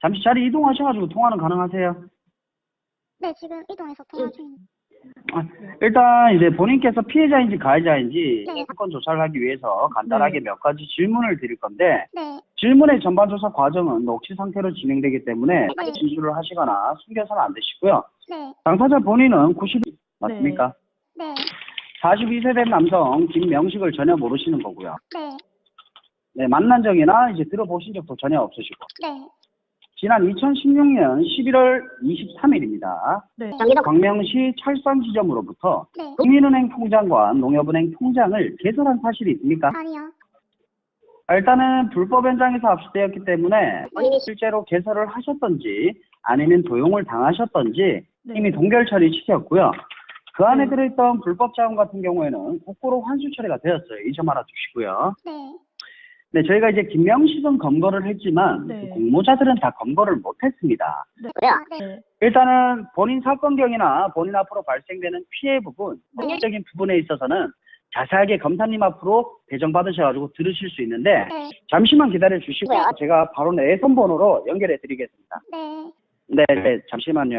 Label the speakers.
Speaker 1: 잠시 자리 이동하셔가지고 통화는 가능하세요?
Speaker 2: 네, 지금 이동해서 통화 중입니다.
Speaker 1: 아, 일단 이제 본인께서 피해자인지 가해자인지
Speaker 2: 네.
Speaker 1: 사건 조사를 하기 위해서 간단하게 몇 가지 질문을 드릴 건데
Speaker 2: 네,
Speaker 1: 질문의 전반 조사 과정은 녹취 상태로 진행되기 때문에
Speaker 2: 네.
Speaker 1: 진술을 하시거나 숨겨서는 안 되시고요.
Speaker 2: 네,
Speaker 1: 당사자 본인은 90 맞습니까?
Speaker 2: 네,
Speaker 1: 42세 된 남성 김명식을 전혀 모르시는 거고요.
Speaker 2: 네,
Speaker 1: 네, 만난 적이나 이제 들어보신 적도 전혀 없으시고
Speaker 2: 네,
Speaker 1: 지난 2016년 11월 23일입니다.
Speaker 3: 네.
Speaker 1: 광명시 철산 지점으로부터
Speaker 2: 네.
Speaker 1: 국민은행 통장과 농협은행 통장을 개설한 사실이 있습니까?
Speaker 2: 아니요.
Speaker 1: 일단은 불법 현장에서 압수되었기 때문에
Speaker 2: 본인이
Speaker 1: 실제로 개설을 하셨던지 아니면 도용을 당하셨던지
Speaker 3: 네.
Speaker 1: 이미 동결 처리 시켰고요. 그 안에
Speaker 3: 네.
Speaker 1: 들어있던 불법 자금 같은 경우에는 곧고로 환수 처리가 되었어요. 이 점 알아두시고요.
Speaker 2: 네,
Speaker 1: 네, 저희가 이제 김명식은 검거를 했지만
Speaker 3: 네.
Speaker 1: 그 공모자들은 다 검거를 못했습니다.
Speaker 2: 아, 네,
Speaker 3: 네.
Speaker 1: 일단은 본인 사건경이나 본인 앞으로 발생되는 피해 부분,
Speaker 2: 네.
Speaker 1: 법적인 부분에 있어서는 자세하게 검사님 앞으로 배정 받으셔가지고 들으실 수 있는데
Speaker 2: 네,
Speaker 1: 잠시만 기다려 주시고요. 제가 바로 내선 번호로 연결해 드리겠습니다.
Speaker 2: 네.
Speaker 1: 네, 네, 잠시만요.